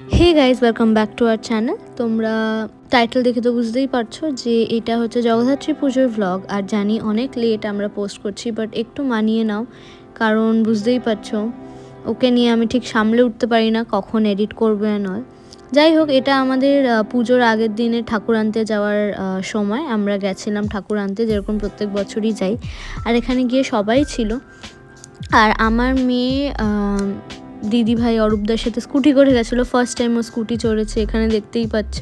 Hey guys welcome back to our channel তোমরা title দেখে তো বুঝতেই পারছ যে এটা হচ্ছে জগদ্ধাত্রী পুজোর ভ্লগ আর জানি অনেক লেট আমরা পোস্ট করছি বাট একটু মানিয়ে নাও, কারণ বুঝতেই পারছ, ওকে নিয়ে আমি ঠিক সামলে উঠতে পারি না, কখন এডিট করবে নয় যাই হোক, এটা আমাদের পুজোর আগের দিনে ঠাকুর আনতে যাওয়ার সময়। আমরা গেছিলাম ঠাকুর আনতে, যেরকম প্রত্যেক বছরই যাই। আর এখানে গিয়ে সবাই ছিল। আর আমার মেয়ে দিদি ভাই অরূপদার সাথে স্কুটি করে গেছিল। ফার্স্ট টাইম ও স্কুটি চড়েছে, এখানে দেখতেই পাচ্ছ।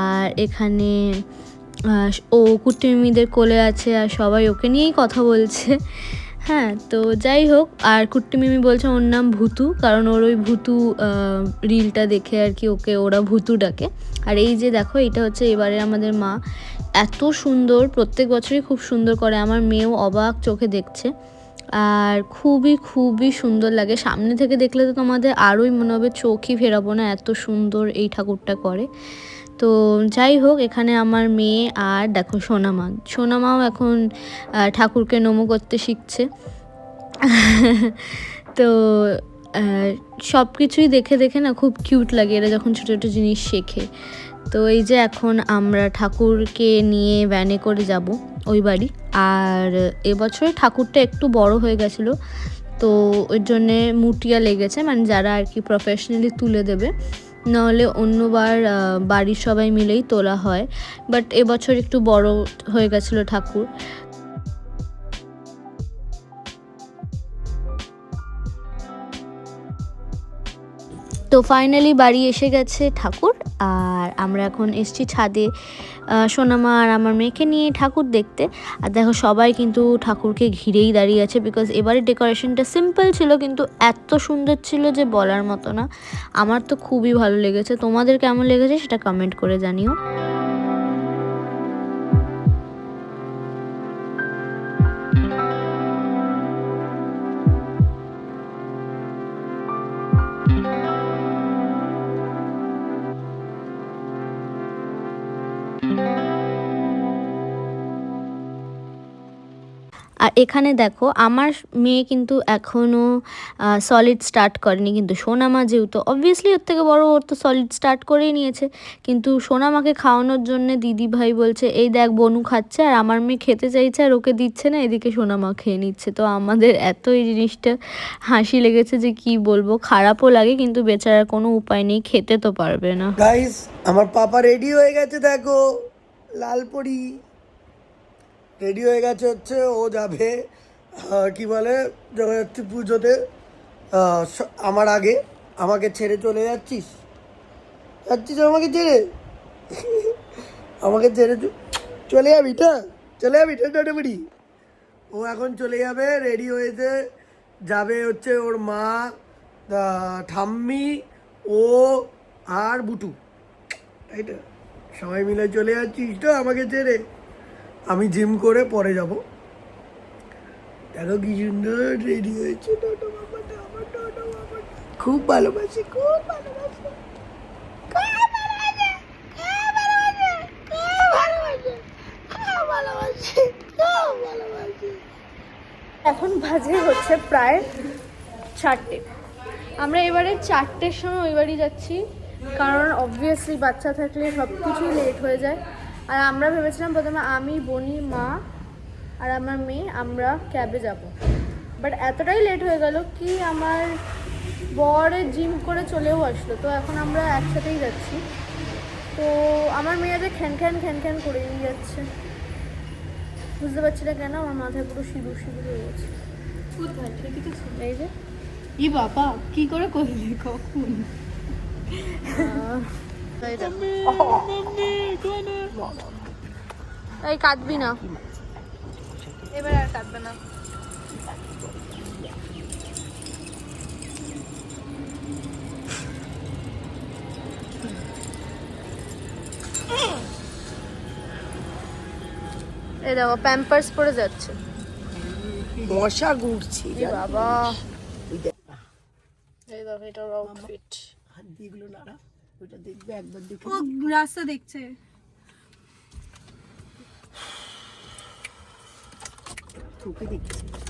আর এখানে ও কুট্টিমিমিদের কোলে আছে আর সবাই ওকে নিয়েই কথা বলছে। হ্যাঁ তো যাই হোক, আর কুট্টিমিমি বলছে ওর নাম ভুতু, কারণ ওর ওই ভুতু রিলটা দেখে আর কি ওকে, ওরা ভুতু ডাকে। আর এই যে দেখো, এটা হচ্ছে এবারে আমাদের মা। এত সুন্দর, প্রত্যেক বছরই খুব সুন্দর করে। আমার মেয়েও অবাক চোখে দেখছে। আর খুবই খুবই সুন্দর লাগে। সামনে থেকে দেখলে তো তোমাদের আরোই মনে হবে চোখই ফেরাবো না, এত সুন্দর এই ঠাকুরটা করে। তো যাই হোক, এখানে আমার মেয়ে আর দেখো সোনামা। সোনামাও এখন ঠাকুরকে নমো করতে শিখছে। তো সব কিছুই দেখে দেখে না খুব কিউট লাগে এরা যখন ছোটো ছোটো জিনিস শেখে। তো এই যে এখন আমরা ঠাকুরকে নিয়ে ভ্যানে করে যাব। ওই বাড়ি। আর এবছরে ঠাকুরটা একটু বড় হয়ে গেছিল, তো ওই জন্যে মুটিয়া লেগেছে মানে যারা আর কি প্রফেশনালি তুলে দেবে। নাহলে অন্যবার বাড়ির সবাই মিলেই তোলা হয়। বাট এবছর একটু বড় হয়ে গেছিল ঠাকুর। তো ফাইনালি বাড়ি এসে গেছে ঠাকুর, আর আমরা এখন এসছি ছাদে। সোনামা আর আমার মেয়েকে নিয়ে ঠাকুর দেখতে। আর দেখো সবাই কিন্তু ঠাকুরকে ঘিরেই দাঁড়িয়ে আছে বিকজ এবারে ডেকোরেশনটা সিম্পল ছিল কিন্তু এত সুন্দর ছিল যে বলার মতো না। আমার তো খুবই ভালো লেগেছে। তোমাদের কেমন লেগেছে সেটা কমেন্ট করে জানিও। আর এখানে দেখো, আমার মেয়ে কিন্তু এখনও সলিড স্টার্ট করেনি। কিন্তু সোনামা যেহেতু অবভিয়াসলি ওর থেকে বড় ওর তো সলিড স্টার্ট করেই নিয়েছে। কিন্তু সোনামাকে খাওয়ানোর জন্য দিদি ভাই বলছে, এই দেখ, বনু খাচ্ছে আর আমার মেয়ে খেতে চাইছে আর ওকে দিচ্ছে না, এদিকে সোনামা খেয়ে নিচ্ছে। তো আমাদের এত এই জিনিসটা হাসি লেগেছে যে কি বলব, খারাপও লাগে, কিন্তু বেচারার কোনো উপায় নেই, খেতে তো পারবে না। আমার পাপা রেডি হয়ে গেছে, দেখো। লালপরি রেডি হয়ে গেছে হচ্ছে, ও যাবে কি বলে জগদ্ধাত্রী পুজোতে আমার আগে, আমাকে ছেড়ে চলে যাচ্ছিস? যাচ্ছিস আমাকে ছেড়ে? আমাকে ছেড়ে চলে যাবি টা চলে যাবি টা টোটোপুরি ও এখন চলে যাবে, রেডি হয়েছে, যাবে হচ্ছে ওর মা ঠাম্মি, ও আর বুটু। তাই তো? সবাই মিলে চলে যাচ্ছিস তো আমাকে ছেড়ে? আমি জিম করে পরে যাব। দেখো কি সুন্দর রেডি হয়েছে। খুব ভালোবাসি খুব ভালোবাসি। এখন বাজে হচ্ছে প্রায় চারটে। আমরা এবারে চারটের সময় ওই বাড়ি যাচ্ছি, কারণ অবভিয়াসলি বাচ্চা থাকলে সব কিছুই লেট হয়ে যায়। আর আমরা ভেবেছিলাম প্রথমে আমি বনি মা আর আমার মেয়ে আমরা ক্যাবে যাব। বাট এতটাই লেট হয়ে গেল কি আমার বরের জিম করে চলেও আসলো। তো এখন আমরা একসাথেই যাচ্ছি। তো আমার মেয়েদের খ্যান খ্যান খ্যান খ্যান করেই যাচ্ছে। বুঝতে পারছি না কেন আমার মাথায় পুরো সিঁদুর সিঁদুর হয়ে গেছে। এই যে। ই বাবা কি করে করলি কখন? এই কাঁদবি না। এবার আর কাঁদবে না। এই দেখো প্যাম্পার্স পরে যাচ্ছে। মশা ঘুরছি বাবা। এই দেখো। এটা আউটফিট হাত দিয়ে এগুলো নাড়া। ওইটা দেখবে একবার দেখে ও রাস্তা দেখছে। তোকে দেখছি।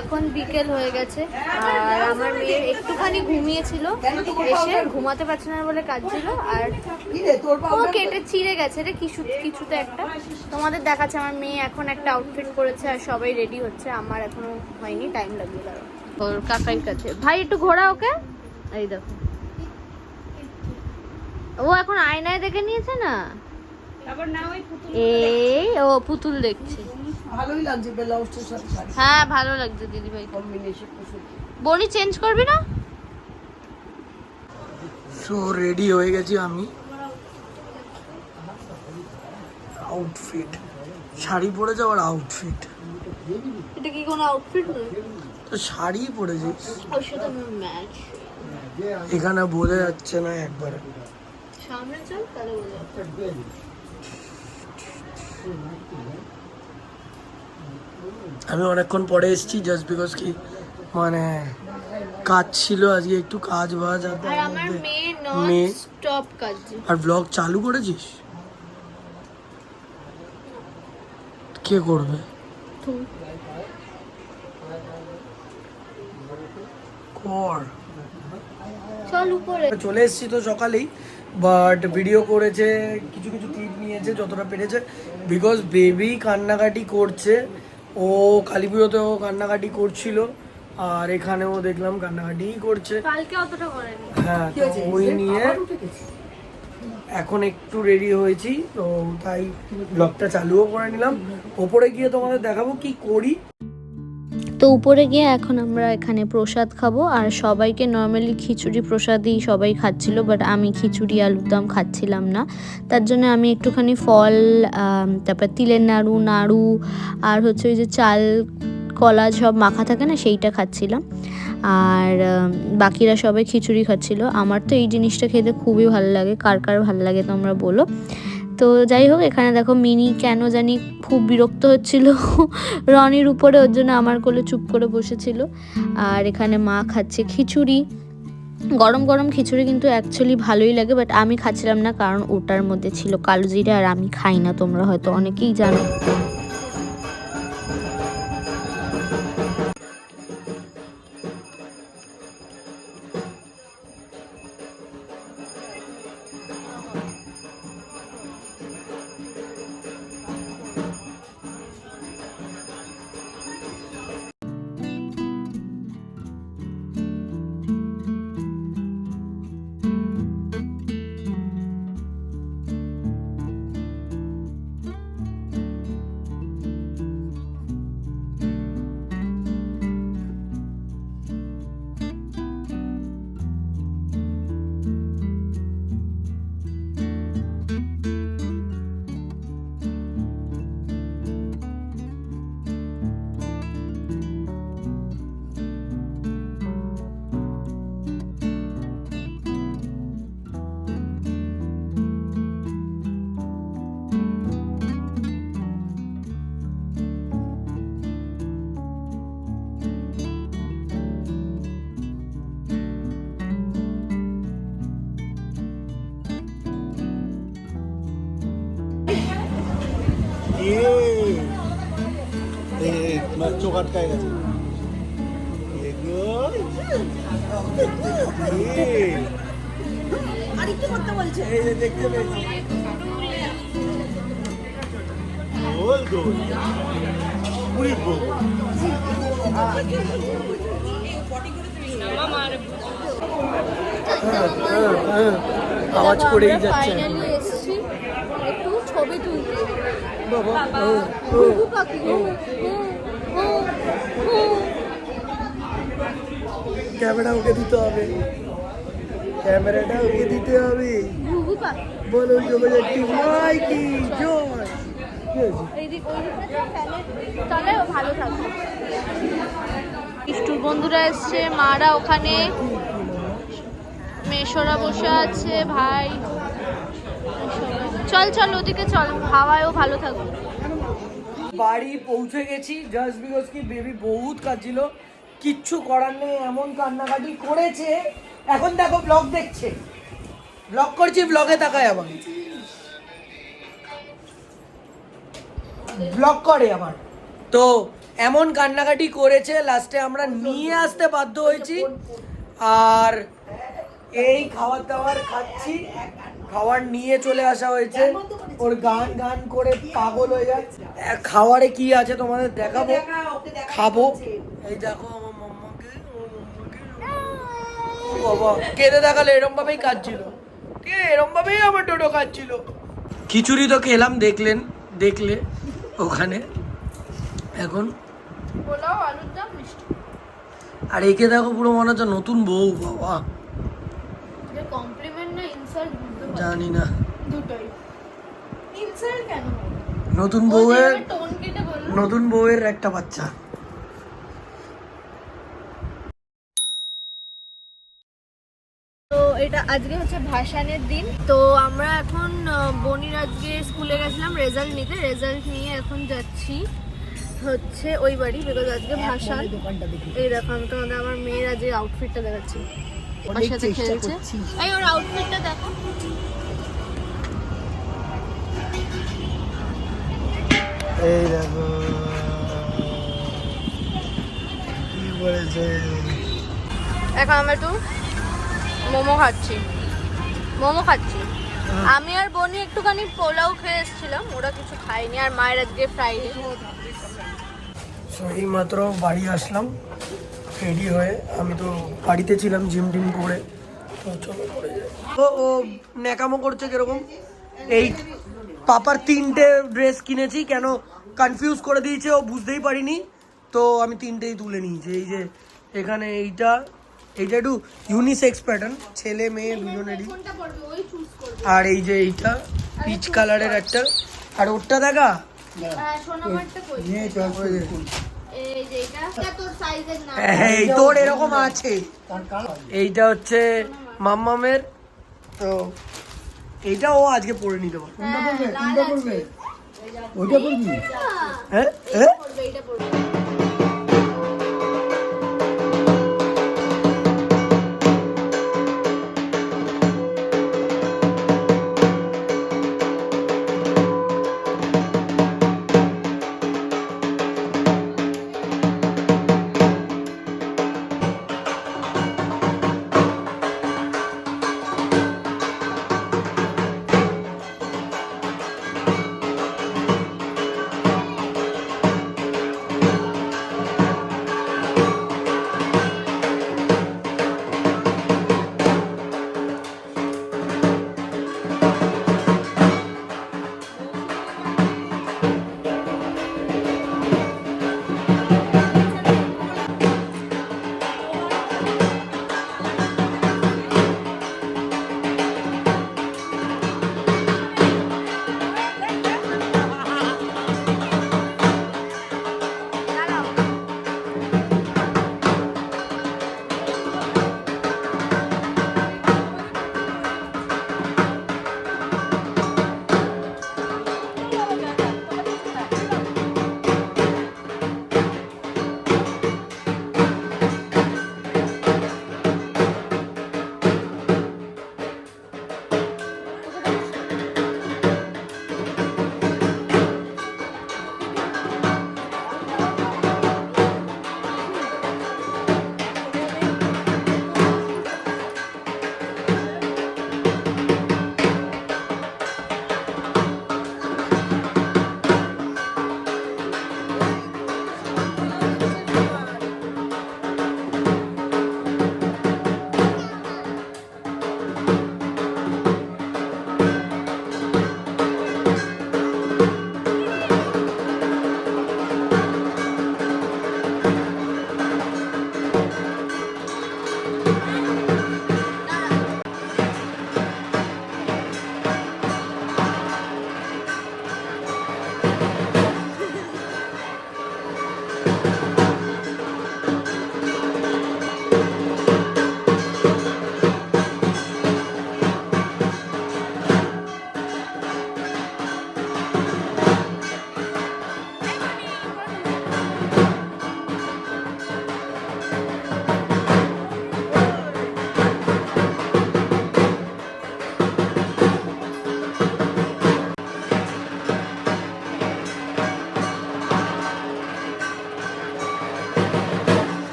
এখন বিকেল হয়ে গেছে। আর আমার মেয়ে একটুখানি ঘুমিয়েছিল। এসে ঘুমাতে পারছে না বলে কাজ কাঁদছিল। আর তোর ও কেটে চিড়ে গেছে রে কিছু কিছুতে একটা। তোমাদের দেখাচ্ছে আমার মেয়ে এখন একটা আউটফিট করেছে আর সবাই রেডি হচ্ছে। আমার এখনও হয়নি টাইম লাগবে দাঁড়াও ওর কাকার কাছে। ভাই একটু ঘোরা ওকে। এই দেখো। ও এখন আয়নায় দেখে নিয়েছে না? এই ও পুতুল দেখছে। ভালোই লাগছে ব্লাউজটার সাথে শাড়ি। হ্যাঁ ভালো লাগছে দিদি ভাই কম্বিনেশন বনি চেঞ্জ করবি না? সো রেডি হয়ে গেছি আমি। আউটফিট শাড়ি পরে যাওয়ার আউটফিট এটা কি কোনো আউটফিট নয়? তো শাড়ি ম্যাচ এখানে বোঝা যাচ্ছে না একবারে। সামনে চল তাহলে বোঝা। আমি অনেকক্ষণ পরে এসেছি জাস্ট বিকজ কি মানে কাজ ছিল আজকে একটু কাজ বাজ মেয়ে আর ব্লগ চালু করেছিস? কে করবে? কর। চল উপরে। চলে এসেছি তো সকালেই বাট ভিডিও করেছে কিছু কিছু ক্লিপ নিয়েছে যতটা পেরেছে বিকজ বেবি কান্নাকাটি করছে। ও কালী পুজোতেও কান্নাকাটি করছিল আর এখানেও দেখলাম কান্নাকাটি করছে। কালকে অতটা করেনি। হ্যাঁ তো ওই নিয়ে এখন একটু রেডি হয়েছি তো তাই ব্লগটা চালুও করে নিলাম। ওপরে গিয়ে তোমাদের দেখাবো কি করি। তো উপরে গিয়ে এখন আমরা এখানে প্রসাদ খাব। আর সবাইকে নর্মালি খিচুড়ি প্রসাদই সবাই খাচ্ছিল বাট আমি খিচুড়ি আলুর দম খাচ্ছিলাম না। তার জন্য আমি একটুখানি ফল তারপর তিলের নাড়ু নাড়ু, আর হচ্ছে ওই যে চাল, কলা সব মাখা থাকে না, সেইটা খাচ্ছিলাম। আর বাকিরা সবাই খিচুড়ি খাচ্ছিল। আমার তো এই জিনিসটা খেতে খুবই ভালো লাগে। কার কার ভালো লাগে তোমরা বলো। তো যাই হোক, এখানে দেখো মিনি কেন জানি খুব বিরক্ত হচ্ছিল। রনির উপরে, ওর জন্য আমার কোলে চুপ করে বসেছিল। আর এখানে মা খাচ্ছে খিচুড়ি। গরম গরম খিচুড়ি কিন্তু অ্যাকচুয়ালি ভালোই লাগে বাট আমি খাচ্ছিলাম না, কারণ ওটার মধ্যে ছিল কালো জিরা, আর আমি খাই না, তোমরা হয়তো অনেকেই জানো। আটকায় গেছে। এই যে দেখতে পেয়েছি। গোল গোল। পুরি গোল। আওয়াজ করেই যাচ্ছে। একটু ছবি তুলতে বাবা পাখি ও, ও, ও, ও। ক্যামেরা ওকে দিতে হবে। ক্যামেরাটা ওকে দিতে হবে। বলো জমে যাচ্ছি ভাই কি জয় বন্ধুরা এসছে মারা ওখানে। মেশোরা বসে আছে ভাই। চল চল ওদিকে চল হাওয়ায়ও ভালো থাকবে বাড়ি পৌঁছে গেছি। জাস্ট বিকজ কি বেবি বহুত কাঁদছিল। কিচ্ছু করার নেই এমন কান্নাকাটি করেছে। এখন দেখো ব্লগ দেখছে। ব্লগ করছি ব্লগে তাকায় আবার। ব্লগ করে আবার। তো এমন কান্নাকাটি করেছে লাস্টে আমরা নিয়ে আসতে বাধ্য হয়েছি। আর এই খাবার দাবার খাচ্ছি। খাবার নিয়ে চলে আসা হয়েছে। ওর গান গান করে পাগল হয়ে আহ, খাবারে কি আছে তোমাদের দেখাবো? খাব। এই দেখো আমার মাম্মাকে আমার মাম্মাকে। ও বাবা। কেঁদে দেখালে এরম ভাবেই কাঁদছিল। ঠিক আছে এরম ভাবেই আমার টোটো কাঁদছিল খিচুড়ি তো খেলাম দেখলেন দেখলে ওখানে। এখন? আর একে দেখো পুরো মনে হচ্ছে নতুন বউ বাবা। জানি না। নতুন বউয়ের নতুন বউয়ের একটা বাচ্চা তো এটা আজকে হচ্ছে ভাসানের দিন। তো আমরা এখন বনির আজকে স্কুলে গেছিলাম রেজাল্ট নিতে। রেজাল্ট নিয়ে এখন যাচ্ছি হচ্ছে ওই বাড়ি বিকজ আজকে ভাসান। এই দেখো আমি তোমাদের আমার মেয়ের আজকে আউটফিটটা দেখাচ্ছি। ওর সাথে খেলছে। এই ওর আউটফিটটা দেখো। এই দেখো। কি বলেছে? এখন আমরা একটু মোমো খাচ্ছি। মোমো খাচ্ছি। আমি আর বনি একটুখানি পোলাও খেয়ে এসেছিলাম ওরা কিছু খায়নি আর মায়ের আজকে ফ্রাইডে So, এই মাত্র বাড়ি আসলাম রেডি হয়ে। আমি তো বাড়িতে ছিলাম জিম টিম করে। তো ও ন্যাকামো করছে কীরকম? এই পাপার তিনটে ড্রেস কিনেছি কেন কনফিউজ করে দিয়েছে ও বুঝতেই পারিনি। তো আমি তিনটেই তুলে নিয়েছি। এই যে এখানে এইটা এইটা একটু ইউনিসেক্স প্যাটার্ন ছেলে মেয়ে দুজনেরই। কোনটা পড়বে ওই চুজ করবে। আর এই যে এইটা পিচ কালারের একটা। আর ওরটা দেখা? হ্যাঁ তোর এরকম আছে। এইটা হচ্ছে মাম্মামের। তো এইটা ও আজকে পরে নিতে পারে কোনটা পড়বে ওইটা হ্যাঁ হ্যাঁ?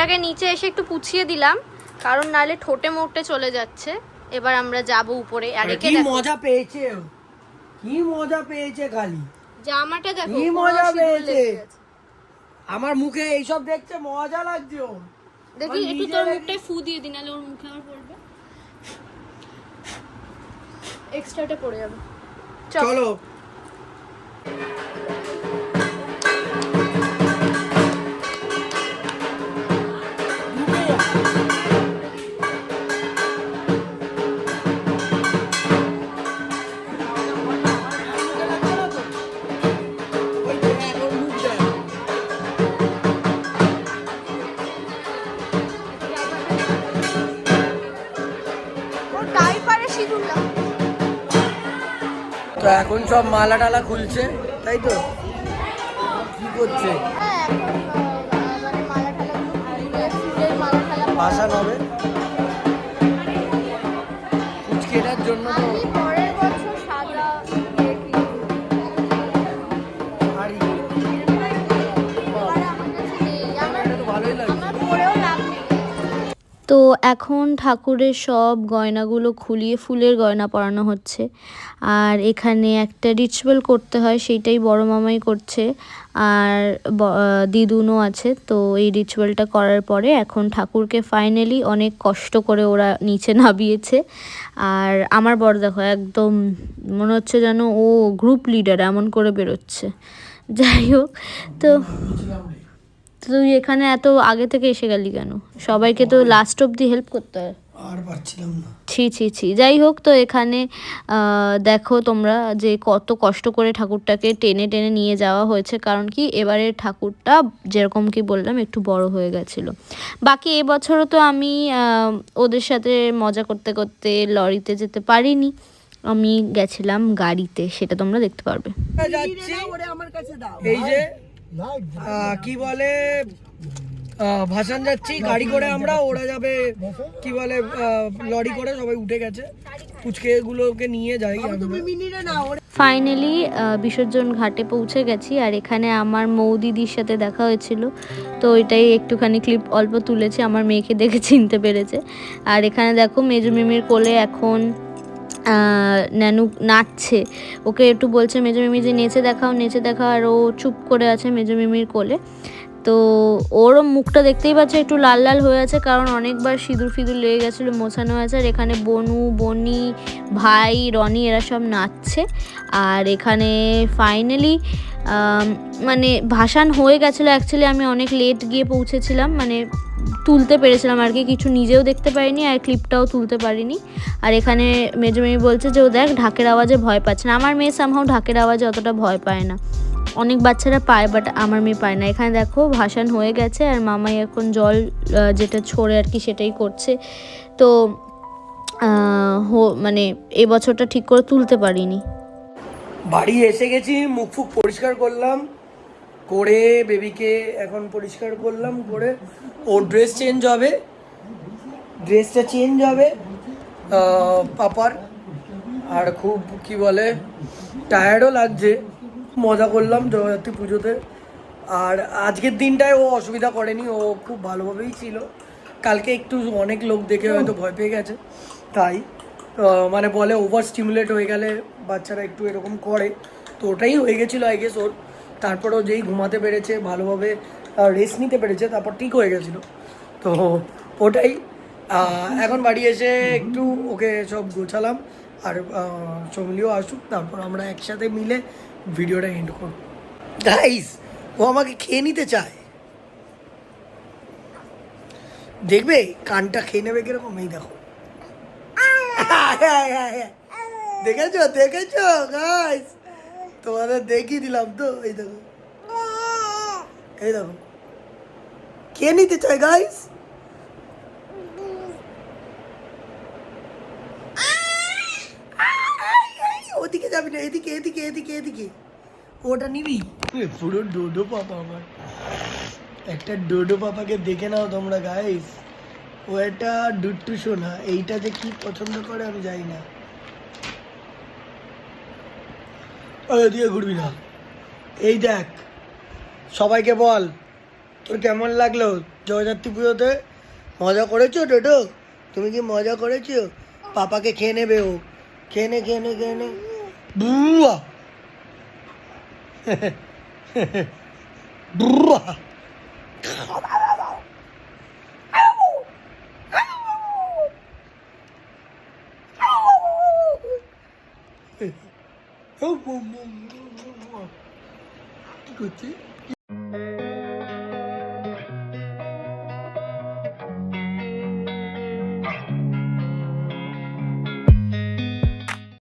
এটাকে নিচে এসে একটু পুছিয়ে দিলাম কারণ নালে ঠোঁটে মোটে চলে যাচ্ছে। এবার আমরা যাব উপরে আর একে কি মজা পেয়েছে কি মজা পেয়েছে খালি। জামাটা দেখো কি মজা পেয়েছে? আমার মুখে এইসব দেখতে মজা লাগছে ওর দেখি একটু তোর মুখটায় ফু দিয়ে দিন নাহলে ওর মুখে আমার পড়বে। এক্সট্রাটা পড়ে যাবে। চল সব মালা টালা খুলছে তাই তো? কি করছে? ভাসান এখন এখন ঠাকুরের সব গয়নাগুলো খুলিয়ে ফুলের গয়না পরানো হচ্ছে। আর এখানে একটা রিচুয়াল করতে হয়, সেইটাই বড় মামাই করছে। আর দিদুনও আছে, তো এই রিচুয়ালটা করার পরে এখন ঠাকুরকে ফাইনালি অনেক কষ্ট করে ওরা নিচে নামিয়েছে। আর আমার বড় দেখো একদম মনে হচ্ছে যেন ও গ্রুপ লিডার এমন করে বেরোচ্ছে। যাই হোক, তো তো তুই এখানে এত আগে থেকে এসে গেলি কেন সবাইকে তো লাস্ট অবধি হেল্প করতে হয় আর পারছিলাম না ছি ছি ছি যাই হোক তো এখানে দেখো তোমরা যে কত কষ্ট করে ঠাকুরটাকে টেনে টেনে নিয়ে যাওয়া হয়েছে কারণ কি এবারের ঠাকুরটা যেরকম কি বললাম একটু বড় হয়ে গেছিল বাকি এবছরও তো আমি ওদের সাথে মজা করতে করতে লরিতে যেতে পারিনি আমি গেছিলাম গাড়িতে সেটা তোমরা দেখতে পারবে এই যে কি বলে ভাসান যাচ্ছি গাড়ি করে আমরা ওরা যাবে কি বলে লরি করে সবাই উঠে গেছে। পুচকে গুলোকে নিয়ে যাই। ফাইনালি বিসর্জন ঘাটে পৌঁছে গেছি আর এখানে আমার মৌদিদির সাথে দেখা হয়েছিল। তো ওইটাই একটুখানি ক্লিপ অল্প তুলেছি আমার মেয়েকে দেখে চিনতে পেরেছে। আর এখানে দেখো মেজু মিমির কোলে এখন নানু নাচছে। ওকে একটু বলছে, মেজো মিমি যে নেচে দেখাও নেচে দেখাও। আর ও চুপ করে আছে মেজো মিমির কোলে। তো ওরও মুখটা দেখতেই পাচ্ছে একটু লাল লাল হয়ে আছে, কারণ অনেকবার সিঁদুর ফিঁদুর লেগে গেছিল, মোছানো আছে। আর এখানে বনু, বনি, ভাই, রনি এরা সব নাচছে। আর এখানে ফাইনালি মানে ভাসান হয়ে গেছিল অ্যাকচুয়ালি আমি অনেক লেট গিয়ে পৌঁছেছিলাম মানে তুলতে পেরেছিলাম আর কি। কিছু নিজেও দেখতে পারিনি আর ক্লিপটাও তুলতে পারিনি। আর এখানে মেজো মেয়ে বলছে যে, ও দেখ, ঢাকের আওয়াজে ভয় পাচ্ছে না। আমার মেয়ে সামহাও ঢাকের আওয়াজে অতটা ভয় পায় না। অনেক বাচ্চারা পায় বাট আমার মেয়ে পায় না। এখানে দেখো, ভাসান হয়ে গেছে আর মামাই এখন জল যেটা ছড়ে আর কি সেটাই করছে। তো হো- মানে এই বছরটা ঠিক করে তুলতে পারিনি। বাড়ি এসে গেছি, মুখ ফুক পরিষ্কার করলাম, করে বেবিকে এখন পরিষ্কার করলাম, করে ওর ড্রেস চেঞ্জ হবে ড্রেসটা চেঞ্জ হবে পাপার, আর খুব কি বলে টায়ার্ডও লাগছে। মজা করলাম জগদ্ধাত্রী পুজোতে। আর আজকের দিনটায় ও অসুবিধা করেনি ও খুব ভালোভাবেই ছিল। কালকে একটু অনেক লোক দেখে হয়তো ভয় পেয়ে গেছে তাই মানে বলে ওভার স্টিমুলেট হয়ে গেলে বাচ্চারা একটু এরকম করে তো ওটাই হয়ে গেছিল আই গেস ওর। তারপরও যেই ঘুমাতে পেরেছে ভালোভাবে রেস্ট নিতে পেরেছে তারপর ঠিক হয়ে গেছিল। তো ওটাই এখন বাড়ি এসে একটু ওকে সব গোছালাম আর চমলিও আসুক তারপর আমরা একসাথে মিলে ভিডিওটা এন্ড করব গাইস ও আমাকে খেয়ে নিতে চায় দেখবে কানটা খেয়ে নেবে কীরকম এই দেখো দেখেছ দেখেছ গাইস তোমাদের দেখিয়ে দিলাম তো এই দেখো এই দেখো খেয়ে নিতে চায় গাইস ওদিকে যাবি না এদিকে এদিকে এদিকে এদিকে। ওটা নিবি? পুরো ডোডো পাপা আমার। একটা ডোডো পাপাকে দেখে নাও তোমরা গাইস ও একটা ডুট্টু সোনা। এইটা যে কি পছন্দ করে আমি জানি না। দিয়ে ঘুরবি না। এই দেখ, সবাইকে বল, তোর কেমন লাগল? জগদ্ধাত্রী পুজোতে মজা করেছ টোটো তুমি কি মজা করেছ? পাপাকে খেয়ে নেবে ও। খেয়ে নে খেয়ে নে খেয়ে নে। 무와 무와 뭐뭐뭐뭐 누구지?